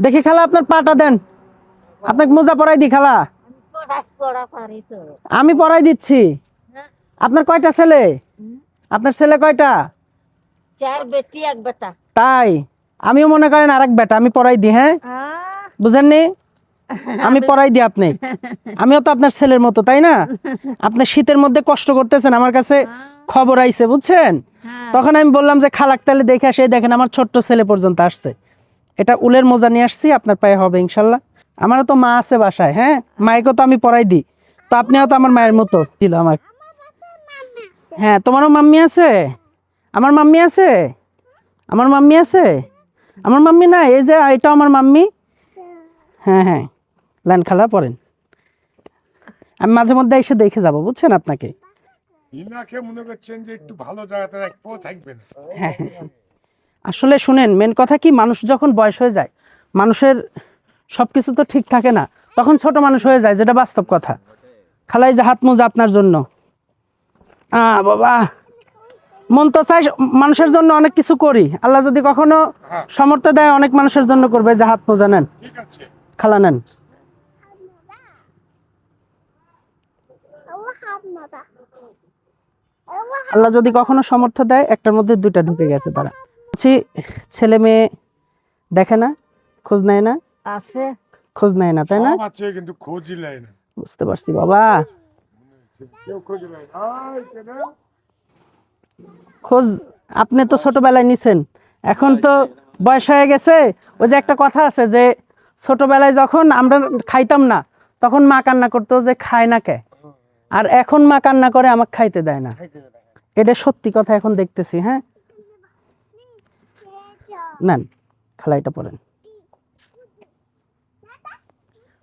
দেখি খালা আপনার পাটা দেন। আপনাকে মোজা পরাই দি খালা। আমি পরাই দিচ্ছি। আপনার কয়টা ছেলে? আপনার ছেলে কয়টা? চার বেটি এক বেটা। তাই? আমিও মনে করেন আরেক বেটা আমি পড়াই দিই হ্যাঁ? বুঝেননি? আমি পড়াই দিই আপনি। আমিও তো আপনার ছেলের মতো তাই না? আপনি শীতের মধ্যে কষ্ট করতেছেন আমার কাছে খবর আইছে বুঝছেন? হ্যাঁ। তখন আমি বললাম যে খালাক তাহলে দেখে আসে দেখেন আমার ছোট্ট ছেলে পর্যন্ত আসছে। এটা উলের মোজা নিয়ে আসছি আপনার পায়ে হবে ইনশাল্লাহ। আমারও তো মা আছে বাসায় হ্যাঁ? মায়েকে তো আমি পড়াই দিই। তো আপনিও তো আমার মায়ের মতো ছিল আমার। হ্যাঁ তোমারও মাম্মি আছে? আমার মাম্মি আছে? আমার মাম্মি আছে? আমার মাম্মি না এই যে এটা আমার মাম্মি। হ্যাঁ হ্যাঁ লাইন খালা পড়েন আমি মাঝে মধ্যে এসে দেখে যাব বুঝছেন আপনাকে? ইনাকে মনে করছেন যে একটু ভালো জায়গাতে রাখব থাকবেন হ্যাঁ হ্যাঁ। আসলে শুনেন মেন কথা কি, মানুষ যখন বয়স হয়ে যায়, মানুষের সব কিছু তো ঠিক থাকে না, তখন ছোট মানুষ হয়ে যায়, যেটা বাস্তব কথা। খালাই যে হাত মোজা আপনার জন্য। আ, বাবা। মন তো চাই মানুষের জন্য অনেক কিছু করি। আল্লাহ যদি কখনো সমর্থ দেয়, অনেক মানুষের জন্য করবে। যে হাত মোজা নেন, খালা নেন। আল্লাহ যদি কখনো সমর্থ দেয়, একটার মধ্যে দুইটা ঢুকে গেছে তারা বলছি ছেলে মেয়ে দেখে না খোঁজ নেয় না? আছে। খোঁজ নেয় না তাই না? আছে কিন্তু খোঁজই লাই না। বুঝতে পারছি বাবা। খোঁজ আপনি তো ছোটবেলায় নিছেন। এখন তো বয়স হয়ে গেছে। ওই যে একটা কথা আছে যে ছোটবেলায় যখন আমরা খাইতাম না তখন মা কান্না করতো যে খায় না কে? আর এখন মা কান্না করে আমাকে খাইতে দেয় না। এটা সত্যি কথা এখন দেখতেছি হ্যাঁ? নেন, খালাইটা পড়েন।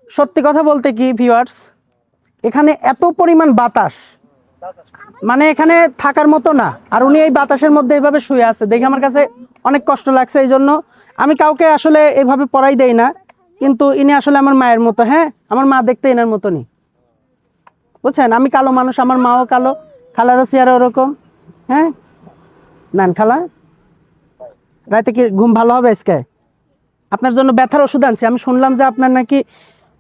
সত্যি কথা বলতে কি ভিউয়ার্স এখানে এত পরিমাণ বাতাস। মানে এখানে থাকার মতো না। আর উনি এই বাতাসের মধ্যে এইভাবে শুয়ে আছে, দেখে আমার কাছে অনেক কষ্ট লাগছে এই জন্য। আমি কাউকে আসলে এভাবে পড়াই দেই না, কিন্তু ইনি আসলে আমার মায়ের মতো হ্যাঁ? আমার মা দেখতে এনার মতনই। বুঝছেন? আমি কালো মানুষ, আমার মাও কালো, খালারও চেয়ারও ওরকম হ্যাঁ? নেন, খালা। রাতে কি ঘুম ভালো হবে আজকে? আপনার জন্য ব্যথার ওষুধ আনছি। আমি শুনলাম যে আপনার নাকি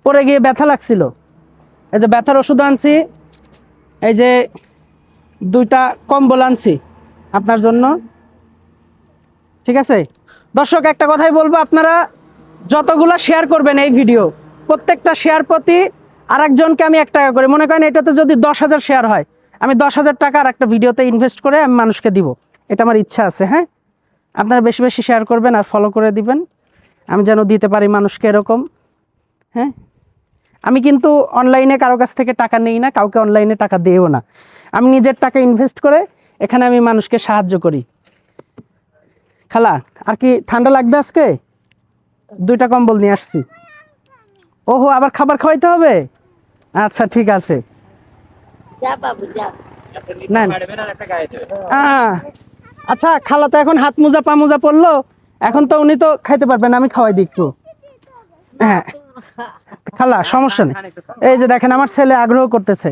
পড়ে গিয়ে ব্যথা লাগছিল। এই যে ব্যথার ওষুধ আনছি, এই যে দুইটা কম্বল আনছি আপনার জন্য। ঠিক আছে? দর্শক, একটা কথাই বলব, আপনারা যতগুলো শেয়ার করবেন এই ভিডিও প্রত্যেকটা শেয়ার প্রতি আরেকজনকে আমি এক টাকা করে, মনে করেন এটাতে যদি দশ হাজার শেয়ার হয়, আমি দশ হাজার টাকা আর একটা ভিডিওতে ইনভেস্ট করে আমি মানুষকে দিব। এটা আমার ইচ্ছা আছে হ্যাঁ? আপনারা বেশি বেশি শেয়ার করবেন আর ফলো করে দিবেন। আমি যেন দিতে পারি মানুষকে এরকম হ্যাঁ? আমি কিন্তু অনলাইনে কারও কাছ থেকে টাকা নেই না কাউকে অনলাইনে টাকা দিও না। আমি নিজের টাকা ইনভেস্ট করে এখানে আমি মানুষকে সাহায্য করি। খালা আর কি ঠান্ডা লাগবে আজকে? দুইটা কম্বল নিয়ে আসছি। ওহো আবার খাবার খাওয়াইতে হবে? আচ্ছা ঠিক আছে। যা বাবু যা। নেন। আহ, আচ্ছা খালা তো এখন হাত মোজা, পা মোজা পড়ল এখন তো উনি তো খাইতে পারবেন, আমি খাওয়াই দিই একটু। হ্যাঁ। খালা, সমস্যা নেই। এই যে দেখেন, আমার ছেলে আগ্রহ করতেছে।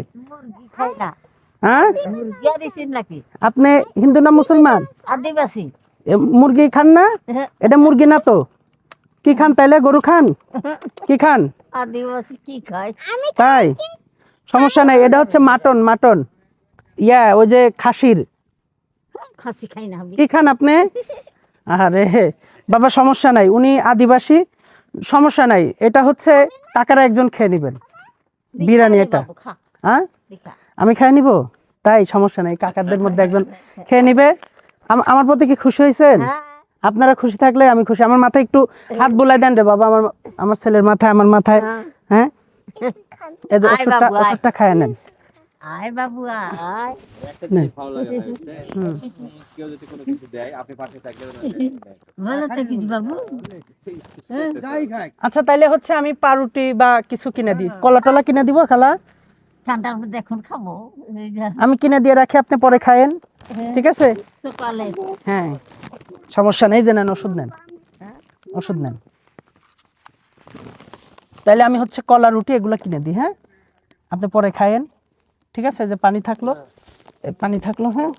হ্যাঁ? আপনি হিন্দু না মুসলমান? আদিবাসী মুরগি খান না? এটা মুরগি না তো? কি খান তাইলে, গরু খান? কি খান? আদিবাসী কি খায় তাই? সমস্যা নাই, এটা হচ্ছে মাটন মাটন। ইয়া, ওই যে খাসির। খাসি খাই না কি খান আপনি? আরে বাবা সমস্যা নাই উনি আদিবাসী সমস্যা নাই। এটা হচ্ছে টাকার একজন খেয়ে নেবেন। বিরিয়ানি এটা হ্যাঁ? আমি খেয়ে নিব? তাই সমস্যা নাই কাকারদের মধ্যে একজন খেয়ে নিবে। আম- আমার প্রতি কি খুশি হয়েছেন? হ্যাঁ। আপনারা খুশি থাকলে আমি খুশি। আমার মাথায় একটু হাত বুলাই দেন রে বাবা আমার আমার ছেলের মাথায় আমার মাথায় হ্যাঁ। হ্যাঁ? এই যে ওষুধটা ওষুধটা খায় নেন। আয় বাবু আয়। নেন। কেউ যদি কোনো কিছু দেয় আপনি পাশে থাকলে ভালো থাকিস বাবু। আচ্ছা তাইলে হচ্ছে আমি পাউরুটি বা কিছু কিনে দিই। কলা টলা কিনে দিব খালা? ঠান্ডার মধ্যে এখন খাব। আমি কিনে দিয়ে রাখি আপনি পরে খায়েন। ঠিক আছে? হ্যাঁ। সমস্যা নেই যে নেন ওষুধ নেন। ওষুধ নেন। তাইলে আমি হচ্ছে কলা রুটি এগুলো কিনে দিই হ্যাঁ? আপনি পরে খায়েন। ঠিক আছে? যে পানি থাকল। এই পানি থাকল হ্যাঁ?